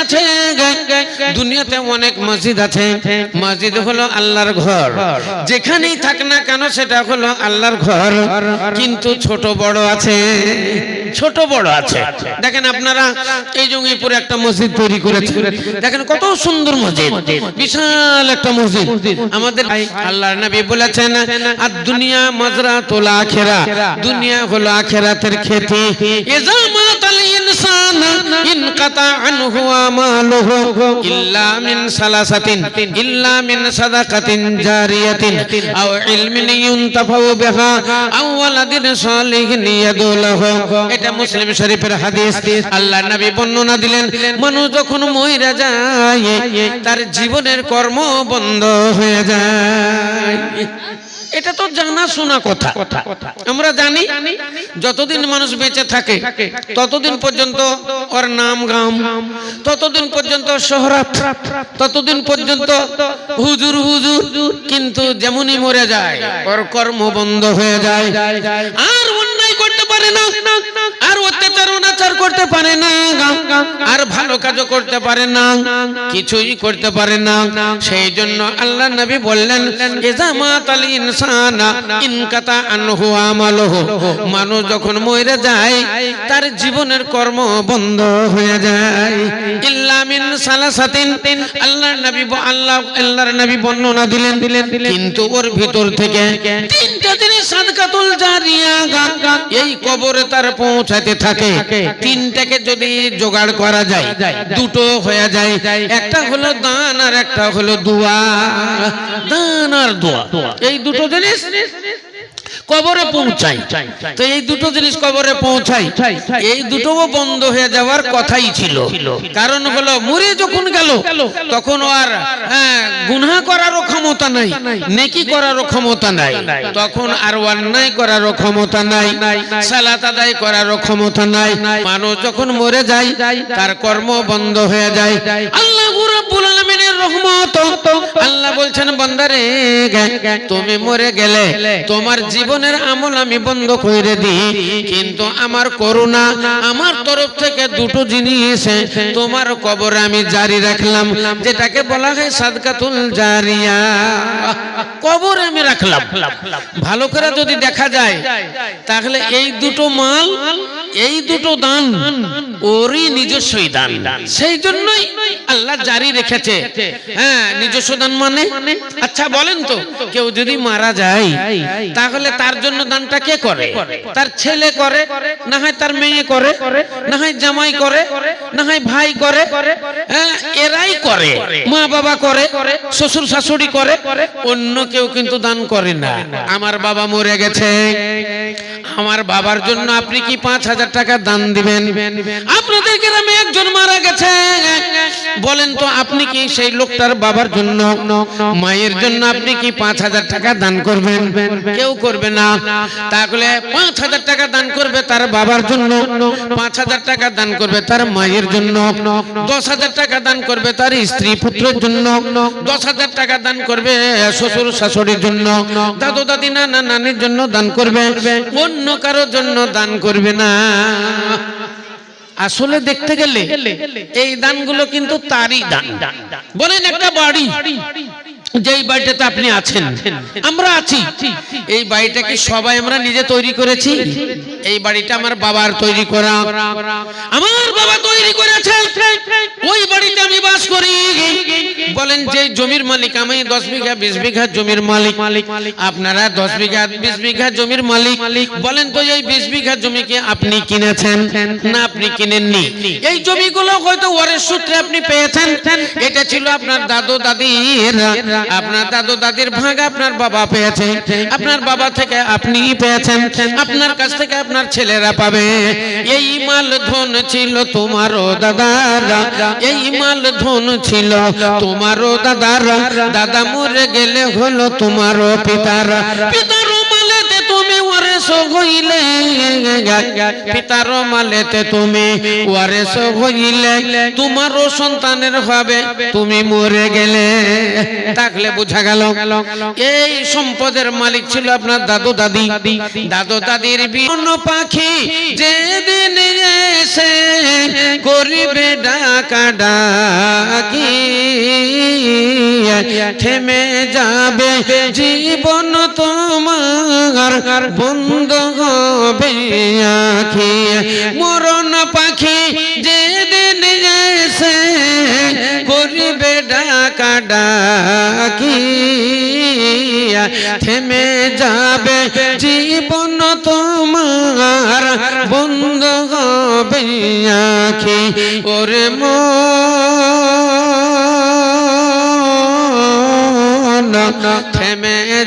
আছে। দুনিয়াতে অনেক মসজিদ আছে। মসজিদ হলো আল্লাহর ঘর। যেখানেই থাক না কেন সেটা হলো আল্লাহর ঘর। কিন্তু ছোট বড় আছে। ছোট বড় আছে। দেখেন আপনারা এই জঙ্গিপুরে একটা মসজিদ তৈরি করেছে। দেখেন কত সুন্দর মসজিদ। বিশাল একটা মসজিদ। আমাদের আল্লাহর নবী বলেছেন আর দুনিয়া মাজরা তোলা আখেরা। দুনিয়া হলো আখেরাতের খেতে। মাতাল ইনসান ইনকাতা আনহু আমালুহু ইল্লা মিন সালাসাতিন, ইল্লা মিন সাদাকাতিন জারিয়াতিন, আও ইলমিন ইউনতাফাউ বিহা, আও ওয়ালাদিন সালিহিন ইয়াদুলাহু। এটা মুসলিম শরীফের হাদিস। আল্লাহর নবী বর্ণনা দিলেন, মানুষ যখন মইরা যায়, তার জীবনের কর্ম বন্ধ হয়ে যায়। এটা তো জানা শোনা কথা। আমরা জানি, যতদিন মানুষ বেঁচে থাকে, ততদিন পর্যন্ত ওর নাম গাম, ততদিন পর্যন্ত শহরাত ততদিন পর্যন্ত হুজুর হুজুর, কিন্তু যেমনই মরে যায়, ওর কর্ম বন্ধ হয়ে যায়। আর করতে পারে না। আর অত্যাচার, অনাচার করতে পারে না। আর ভালো কাজও করতে পারে না। কিছুই করতে পারে না। সেই জন্য আল্লাহ নবী বললেন, ইজা মাতাল ইনসানা ইনকাতা আনহু আমালুহু। মানুষ যখন মরে যায়, তার জীবনের কর্ম বন্ধ হয়ে যায়। ইল্লা মিন সালাসাতিন। আল্লাহর নবী আল্লাহ, আল্লাহর নবী বর্ণনা দিলেন দিলেন। কিন্তু ওর ভিতর থেকে তিনটা জিনিস সাদকাতুল জারিয়া। এই কবরে তার পৌঁছাতে থাকে। তিনটাকে যদি জোগাড় করা যায় দুটো হয়ে যায়। একটা হলো দান আর একটা হলো দোয়া। দান আর দোয়া। এই দুটো জিনিস কবরে পৌঁছাই। তো এই দুটো জিনিস কবরে পৌঁছাই। এই দুটোও বন্ধ হয়ে যাওয়ার কথাই ছিল। কারণ হলো মরে যখন গেল তখন আর হ্যাঁ, গুনাহ করারও ক্ষমতা নাই নেকি করারও ক্ষমতা নাই তখন আর অন্যায় করারও ক্ষমতা নাই সালাত আদায় করারও ক্ষমতা নাই। মানুষ যখন মরে যায় তার কর্ম বন্ধ হয়ে যায়। আল্লাহ রাব্বুল আলামিনের রহমত। আল্লাহ বলছেন বান্দারে তুমি মরে গেলে তোমার জীবনের আমল আমি বন্ধ করে দিই। কিন্তু আমার করুণা আমার তরফ থেকে দুটো জিনিস তোমার কবর আমি জারি রাখলাম, যেটাকে বলা হয় সাদকাতুল জারিয়া। কবর আমি রাখলাম। ভালো করে যদি দেখা যায়, তাহলে এই দুটো মাল এই দুটো দান ওরই নিজস্বই দান। সেই জন্যই আল্লাহ জারি রেখেছে। হ্যাঁ নিজস্ব দান মানে? আচ্ছা বলেন তো, কেউ যদি মারা যায়, তাহলে তার জন্য দানটা কে করে? তার ছেলে করে, না হয় তার মেয়ে করে, না হয় জামাই করে, না হয় ভাই করে হ্যাঁ এরাই করে। মা বাবা করে শ্বশুর শাশুড়ি করে, অন্য কেউ কিন্তু দান করে না। আমার বাবা মরে গেছে। আমার বাবার জন্য আপনি কি পাঁচ হাজার টাকা দান দিবেন। আপনাদের গ্রামে একজন মারা গেছে। বলেন তো, আপনি কি সেই লোকটার বাবার জন্য, মায়ের জন্য আপনি কি পাঁচ হাজার টাকা দান করবেন? কেউ করবে না। তাহলে পাঁচ হাজার টাকা দান করবে তার বাবার জন্য, পাঁচ হাজার টাকা দান করবে তার মায়ের জন্য, দশ হাজার টাকা দান করবে তার স্ত্রী পুত্রের জন্য, দশ হাজার টাকা দান করবে শ্বশুর শাশুড়ির জন্য, দাদু দাদি নানা নানির জন্য দান করবে, অন্য কারোর জন্য দান করবে না। আসলে দেখতে গেলে এই দানগুলো কিন্তু তারই দান। বলেন একটা বাড়ি। যেই বাড়িটাতে আপনি আছেন, আমরা আছি। এই বাড়িটা কি সবাই আমরা নিজে তৈরি করেছি। এই বাড়িটা আমার বাবার তৈরি করা। আমার বাবা তৈরি করেছে। ওই বাড়িতে আমি বাস করি। বলেন যে জমির মালিক, আমি দশ বিঘা, বিশ বিঘা জমির মালিক। মালিক আপনারা দশ বিঘা, বিশ বিঘা জমির মালিক। বলেন তো এই বিশ বিঘা জমিকে আপনি কিনেছেন? না, আপনি কিনেননি। এই জমিগুলো হয়তো ওয়ারের সূত্রে আপনি পেয়েছেন। এটা ছিল আপনার দাদু দাদির আপনার দাদু দাদির ভাগ আপনার বাবা পেয়েছে। আপনার বাবা থেকে আপনি পেয়েছেন। আপনার কাছ থেকে আপনার ছেলেরা পাবে। এই মাল ধন ছিল তোমারও দাদারা। এই মাল ধন ছিল তোমারও দাদারা। দাদা মরে গেলে হলো তোমারও পিতারা। ওয়ারেস হইলে পিতার মালেতে তুমি ওয়ারেস সন্তানের হবে তুমি মরে গেলে। বোঝা গেল, এই সম্পদের মালিক ছিল আপনার দাদু দাদি। দাদু দাদির বিভিন্ন পাখি যেদিন এসে করিবে ডাকা ডাকি, থেমে যাবে জীবন তোমার বন্ধ হবে আখি। মরণ পাখি যেদিন এসে করিবে ডাকা ডাকি। থেমে যাবে জীবন তোমার বন্ধ হবে আখি। ওরে মন।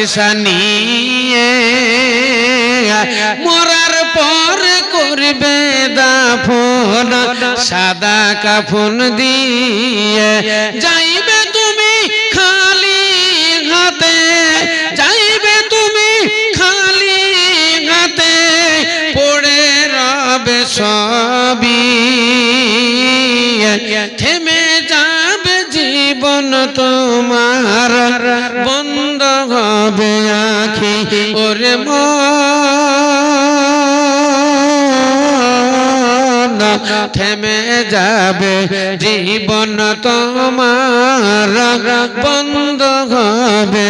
পয়সা মরার পর করবে দাফন, সাদা কাফন দিয়ে। যাইবে তুমি খালি হাতে, যাইবে তুমি খালি হাতে, পড়ে রবে সবই। থেমে যাবে জীবন তোমার থেমে যাবে, জীবন তোমার বন্ধ হবে।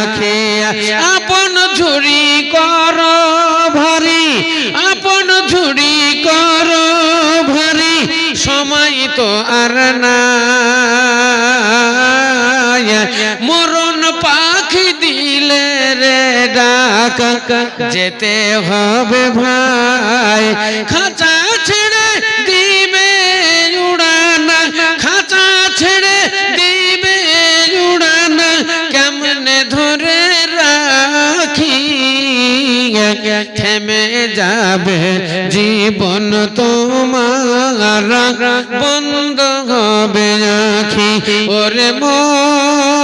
আখি আপন ঝুড়ি কর ভারী, আপন ঝুড়ি কর ভারী, সময় তো আর না মরণ যেতে হবে ভাই। খাঁচা ছেড়ে দিবে উড়ানা, খাঁচা ছেড়ে দিবে উড়ানা, কেমনে ধরে রাখি থেমে যাবে জীবন তোমার। বন্ধ হবে আখি, ওরে মন।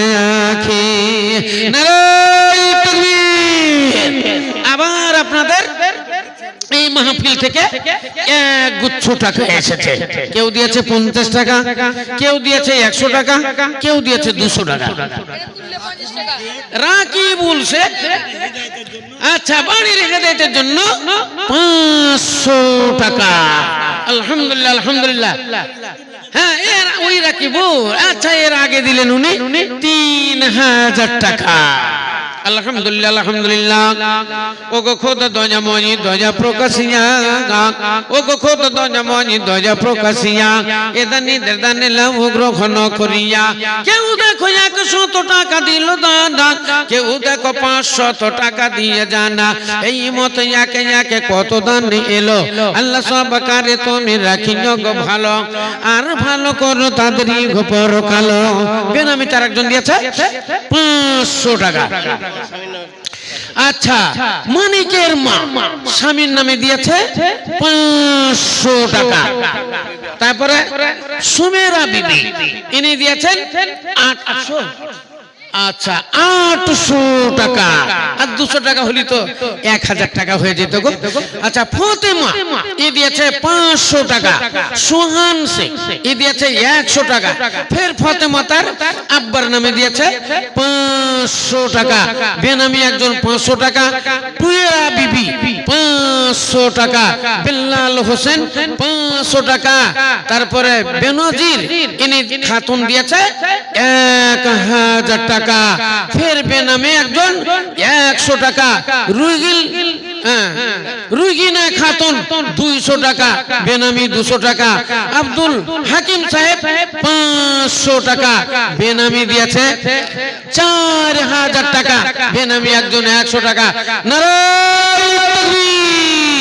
মাহফিল থেকে এক গুচ্ছ টাকা এসেছে। কেউ দিয়েছে পঞ্চাশ টাকা, কেউ দিয়েছে একশো টাকা, কেউ দিয়েছে দুশো টাকা। বলছে আচ্ছা বাড়ি রেখে টাকা। আলহামদুলিল্লাহ আলহামদুলিল্লাহ। হ্যাঁ ওই রাকিব আচ্ছা এর আগে দিলেন উনি তিন হাজার টাকা। আলহামদুলিল্লাহ আলহামদুলিল্লাহ। ও গো খোদ দজা মনি দজা প্রকাশিয়া। ও গো খোদ দজা মনি দজা প্রকাশিয়া। এদানি দেদানে লাভ গ্রহণ করিয়া। কেউ দেখো একশত টাকা দিল দাদা। কেউ দেখো পাঁচশত টাকা দিয়ে জানা। এই মতো একে একে কত দান এলো। আল্লাহ সব কারে তুমি রাখি গো ভালো। আর ভালো করো তাদের গোপর কালো। বেনামি তার একজন দিয়েছে, পাঁচশো টাকা। আচ্ছা মানিকের মা স্বামীর নামে দিয়েছে পাঁচশো টাকা। তারপরে সুমেরা বিবি। ইনি দিয়েছেন আটশো। আচ্ছা আটশো টাকা। আর দুশো টাকা হলি তো এক হাজার টাকা হয়ে যেত গো। আচ্ছা ফতেমা, এ দিয়েছে পাঁচশো টাকা। সোহান শেখ এ দিয়েছে একশো টাকা। ফের ফতেমা তার আব্বার নামে দিয়েছে পাঁচশো টাকা। বেনামি একজন পাঁচশো টাকা। টুয়েরা বিবি, পাঁচশো টাকা। বেল্লাল হোসেন, পাঁচশো টাকা। তারপরে বেনজির ইনি খাতুন দিয়েছে এক হাজার টাকা। ফের বেনামে একজন একশো টাকা। রুইগিল হ্যাঁ, দুইশো টাকা। বেনামি দুশো টাকা। আব্দুল হাকিম সাহেব পাঁচশো টাকা। বেনামি দিয়েছে চার হাজার টাকা। বেনামি একজন একশো টাকা। নারায়ণ।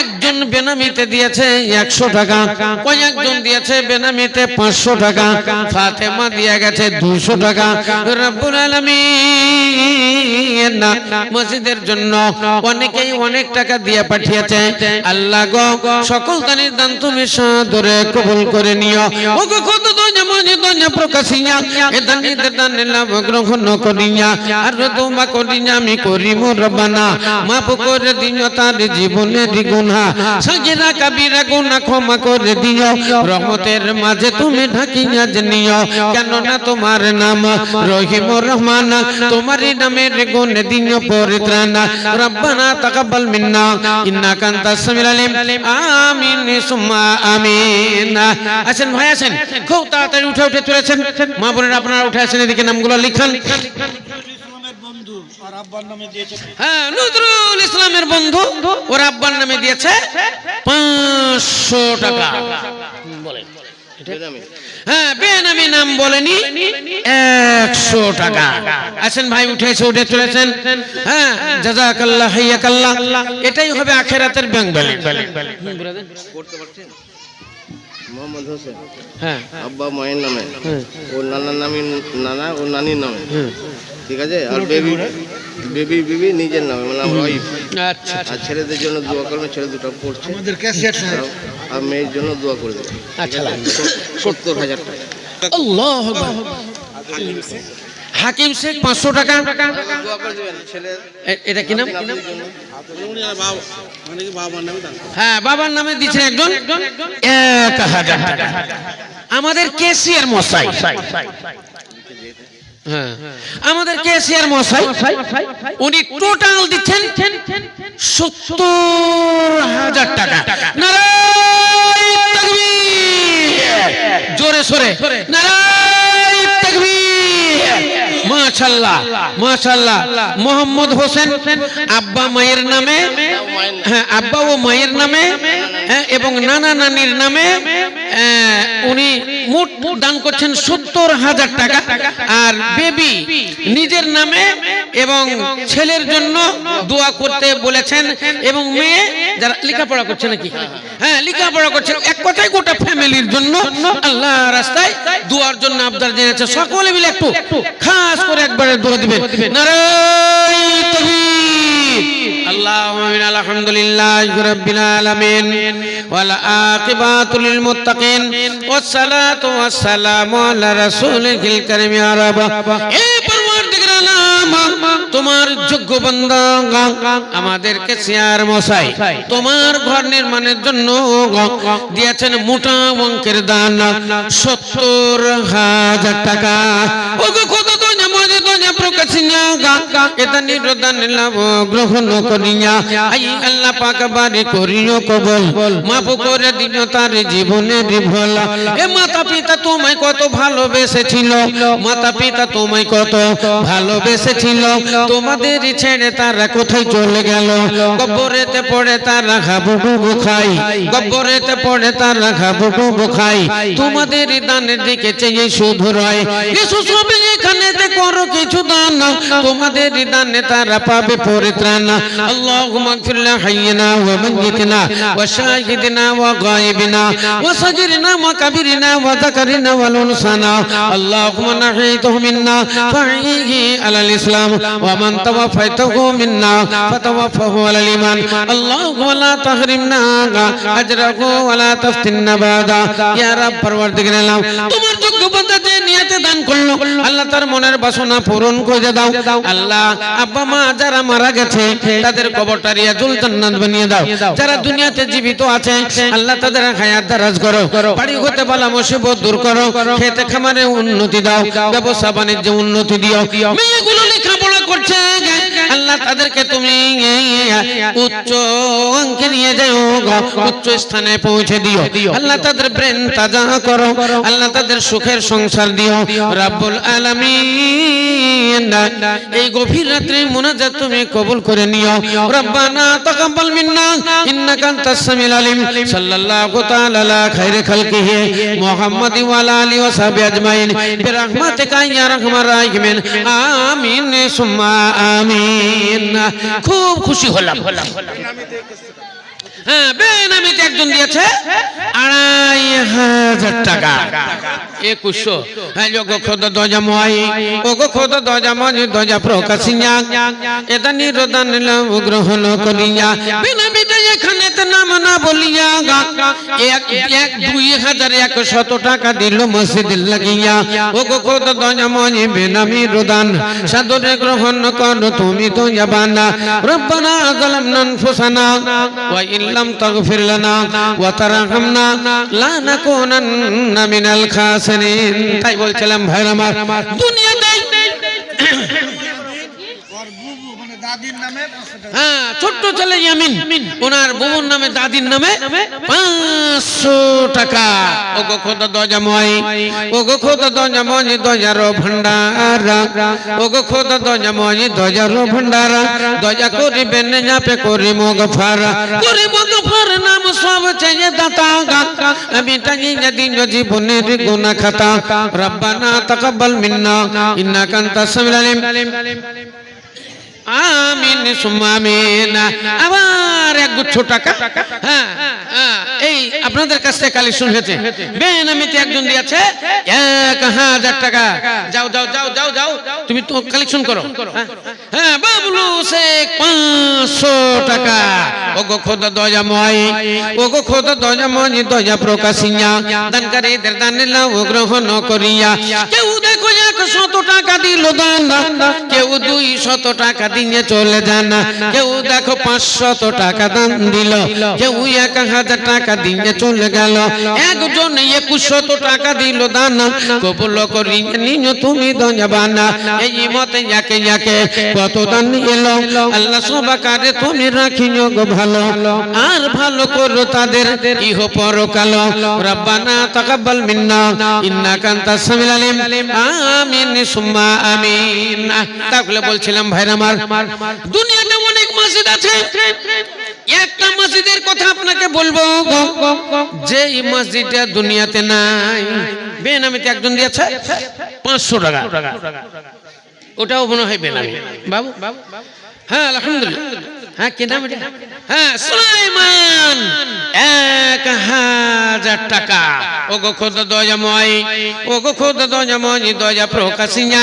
একজন বেনামিতে দিয়েছে একশো টাকা, কয়েকজন দিয়েছে বেনামিতে পাঁচশো টাকা, ফাতেমা দিয়ে গেছে দুশো টাকা। রব্বুল আলামিন মসজিদের জন্য অনেকেই অনেক টাকা দিয়ে পাঠিয়েছে। আল্লাহ গো, সকল দানের দান তুমি সাদরে কবুল করে নিও। ও গো কত দোজা প্রকাশিয়া, এ দানি দান লাভ গ্রহণ করিয়া, আর তোমা করিয়া আমি করি মোর রব্বানা মাফ করে দিও তার জীবনের গুনাহ। সাগিরা কাবিরা গুনাহ ক্ষমা করে দিও। রহমতের মাঝে তুমি ঢাকিয়া নিও। কেন না তোমার নাম রহিম রহমান। তোমারই নামের গুণ দিও পরিত্রাণ। রব্বানা তাকাব্বাল মিন্না। ইন্নাকা আনতাস সামিউল আলিম। আমিন, সুম্মা আমিন। আসেন ভাই, আসেন। খুব তাড়াতাড়ি উঠে উঠে চলেছেন। মা বোনেরা, আপনারা উঠে আসেন এদিকে নামগুলো লিখান। হ্যাঁ নজরুল ইসলামের বন্ধু ওর আব্বার নামে দিয়েছে পাঁচশো টাকা। বলেন। হ্যাঁ বেনামি নাম বলেনি একশো টাকা। আসেন ভাই উঠে চলেছেন। হ্যাঁ জাজাকাল্লাহ হাইয়াকাল্লাহ এটাই হবে আখেরাতের ব্যাংক ব্যালেন্স করতে পারছেন মোহাম্মদ হোসেন। হ্যাঁ। আব্বা মায়ের নামে। হ্যাঁ। ওর নানার নামি নানা ও নানির নামে। হ্যাঁ। ঠিক আছে? আর বেবি বেবি বেবি নিজের নামে মানে আমার ওয়াইফ আচ্ছা। আর ছেলেদের জন্য দোয়া করবে ছেলে দুটো পড়ছে। আমাদের ক্যাশিয়ার সাহেব আর- মেয়ের জন্য দোয়া করে দেবে। আচ্ছা। সত্তর হাজার টাকা। আল্লাহ হাকিম শেখ। পাঁচশো টাকা। দোয়া করে দেবেন ছেলে। এ- এটা কি নাম? হ্যাঁ বাবার নামে দিচ্ছেন একজন? এক হাজার টাকা। আমাদের কেসিয়ার মশাই। হ্যাঁ। আমাদের কেসিয়ার মশাই, উনি টোটাল দিচ্ছেন সত্তর হাজার টাকা। জোরে সোরে। নারায় তাকবীর। মাশাল্লাহ মাশাল্লাহ। মোহাম্মদ হোসেন আব্বা মায়ের নামে হ্যাঁ আব্বা ও মায়ের নামে হ্যাঁ, এবং নানা নানির নামে আহ, উনি মোট দান করছেন সত্তর হাজার টাকা। আর বেবি নিজের নামে এবং ছেলের জন্য দোয়া করতে বলেছেন এবং মেয়ে যারা লেখাপড়া করছে নাকি? হ্যাঁ লেখাপড়া করছেন এক কথায় গোটা ফ্যামিলির জন্য আল্লাহ রাস্তায় দোয়ার জন্য আবদার জেনেছে সকলে মিলে একটু খাস করে একবারে দোয়া দিবে নারায় তাকবীর اللهم الحمد لله رب العالمين والعاقبات للمتقين والصلاة والسلام على رسولك الكريم يا رب. پروردگار তোমার যোগ্য বান্দা আমাদেরকে সিয়ার মশাই। তোমার ঘর নির্মাণের জন্য দিয়েছেন মোটা অঙ্কের দান। সত্তর হাজার টাকা। ওগো কত তো নামাজ তো না প্রকাশিয়া গা এটা নিরদান গ্রহণ করিয়া। আই আল্লাহ পাক বারে করিও কবল। মাফ করে দিও তার জীবনের ভুল। এ মাতা পিতা তোমায় কত ভালোবেসেছিল? মাতা পিতা তোমায় কত ভালোবেসেছিল? তোমাদের ছেড়ে তারা কোথায় চলে গেল? গব্বরেতে পড়ে তারা খাবু ডুবু খাই গব্বরেতে পড়ে তারা খাবু ডুবু খাই তোমাদের দানের দিকে চেয়ে শুধু রয়। ইসুস হবে এখানেতে করো কিছু দান তোমাদের দানে তারা পাবে পরিত্রাণ। আল্লাহুম্মা ফিল্লা ইসলাম। ওয়া ومن توفيته منا فتوفه على الايمان اللهم لا تحرمنا اجره ولا تفتنا بعد يا رب পরবর্তীকার আলম তোমার যোগ্য বান্দা যে নিয়তে দান করলো আল্লাহ তার মনের বাসনা পূরণ করে দাও আল্লাহ আব্বা মা যারা মারা গেছে তাদের কবরটা রিয়াজুল জান্নাত বানিয়ে দাও যারা দুনিয়াতে জীবিত আছে আল্লাহ তাদের হায়াত দারাজ করো বাড়ি হতে পালা মুসিবত দূর করো খেতে খামারে উন্নতি দাও ব্যবসা বাণিজ্যে উন্নতি দিও মেয়েগুলো লেখাপড়া করছে আল্লাহ তাদেরকে তুমি উচ্চ অঙ্কে নিয়ে যাও উচ্চ স্থানে পৌঁছে দিও। আল্লাহ তাদের ব্রেন তাজা করো, আল্লাহ তাদের সুখের সংসার দিও। রাব্বুল আলামিন, এই গভীর রাত্রে মুনাজাত তুমি কবুল করে নিও। রব্বানা তাকাব্বাল মিন্না, ইন্নাকা আনতাস সামিউল আলিম। সাল্লাল্লাহু তাআলা খালকিহি ওয়া আলা আলিহি ওয়া সাহবিহি আজমাইন। বিরহমাতিকা ইয়া রাহিমিন। আমিন। সুম্মা আমিন। খুব খুশি হলাম। হ্যাঁ বেনামিতে একজন দিয়েছে, আড়াই হাজার টাকা। একুশশো। হ্যাঁ যোগ খোদ দজা মই ওগো খোদ দজা মজ দজা প্রকাশিয়া, এটা নিরদান গ্রহণ করিয়া। বেনামিতে এখানে নাম না বলিয়া এক এক, দুই হাজার এক শত টাকা দিল মসজিদ লাগিয়া। ওগো খোদ দজা মজ বেনামি রোদান, সাদরে গ্রহণ কর, তুমি তো জাবানা। রব্বানা জালামনা আনফুসানা ওয়া ইল্লাম তাগফির লানা ওয়া তারহামনা লা নাকুনান্না মিনাল খাসিরিন। তাই বলছিলাম ভাই আমার দুনিয়াতে ওর বুবু মানে দাদির নামে পাঁচশো টাকা হ্যাঁ ছোট্ট ছেলে ইয়ামিন। ওনার বুবুর নামে দাদির নামে পাঁচশো টাকা। ও গো খোদা দজাময় ও গো খোদা দজাময় দজারো ভান্ডার ও গো খোদা দজাময় দজারো ভান্ডার দজা করিবেন যাপে করি মগফার করি মগফার নাম সব চেয়ে দাতা টাঙি দিন জীবনের গুনা খাতা। রব্বানা তাকাব্বাল মিন্না, ইন্নাকা আনতাস সামিউল আলিম। আমিন সুম্মা আমিন আবার এক গুচ্ছ টাকা। হ্যাঁ হ্যাঁ, এই আপনাদের কাছ থেকে কালেকশন হয়েছে। বেনামিতে একজন দিয়েছে এক হাজার টাকা। যাও যাও যাও যাও যাও তুমি তো কালেকশন করো। হ্যাঁ, হ্যাঁ বাবলু শেখ পাঁচশো টাকা। ওগো খোদা দজা মই ওগো খোদা দজা মই দজা প্রকাশিয়া দানকারীদের দান লাভ গ্রহণ করিয়া। কেউ এক শত টাকা দিল দান, কেউ দুই শত টাকা দিয়ে চলে যান, কেউ দেখো পাঁচশত টাকা দান দিল, কেউ এক হাজার টাকা দিয়ে চলে গেল। একজন একুশশত টাকা দিল দান, কবুল করি নিও তুমি দঞ্জাবানা এই মতে যাকে যাকে কত দান এলো আল্লাহ সবাকারে তুমি রাখিও গো ভালো। আর ভালো করো তাদের, ইহ পরকাল রব্বানা তাকাব্বাল মিন্না, ইন্নাকা আনতাস সামিউল আলিম। আমিন, সুম্মা আমিন। তাহলে বলছিলাম ভাই আমার, দুনিয়াতে অনেক মসজিদ আছে। একটা মসজিদের কথা আপনাকে বলব যে এই মসজিদটা দুনিয়াতে নাই, বেনামিতে একজন দিয়েছে, পাঁচশো টাকা। ওটাও মনে হয় বেনামি বাবু হ্যাঁ আলহামদুলিল্লাহ। হ্যাঁ কি নাম? হ্যাঁ সুলাইমান এক হাজার টাকা। ও গো খোদ দয়াময় ও গো খোদ দয়াময় দয়া প্রকাশিয়া।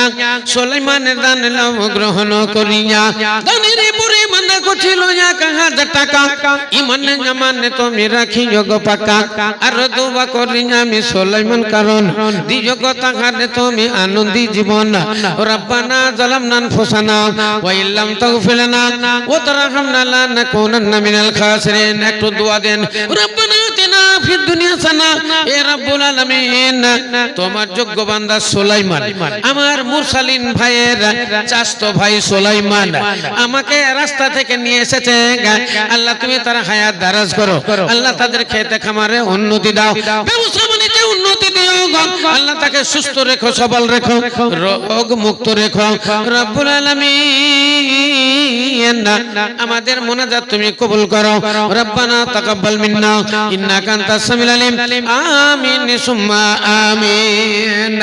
সুলাইমানের দান লাভ গ্রহণ করিয়া দানের পরে মনে করছিল এক হাজার টাকা। ইমানে জামানে তুমি রাখি যোগ পাকা। আর দোয়া করি আমি সুলাইমান কারণ দিযোগ তাহারে তুমি আনন্দি জীবন। রব্বানা ফুসানা ওয়া ইল্লাম তাগফির লানা ওয়া তারহামনা লানাকুনান্না মিনাল খাসিরিন। একটু দোয়া দেন, রব্বানা আতিনা ফিদ দুনিয়া হাসানা এ রব্বুল আলামিন, তোমার যোগ্য বান্দা সুলাইমান, আমার মুরসালিন ভাইয়ের চাস্তো ভাই সুলাইমান, আমাকে রাস্তা থেকে নিয়ে এসেছে আল্লাহ তুমি তার হায়াত দারাজ করো, আল্লাহ তাদের খেতে খামারে উন্নতি দাও, ব্যবসা উন্নতি দিও আল্লাহ তাকে সুস্থ রেখো, সবল রেখো, রোগ মুক্ত রেখো রব্বুল আলামিন, আমাদের তুমি কবুল করো। রব্বানা তাকাব্বাল মিন্না, ইন্নাকা আনতাস সামিউল আলিম। আমিন, সুম্মা আমিন।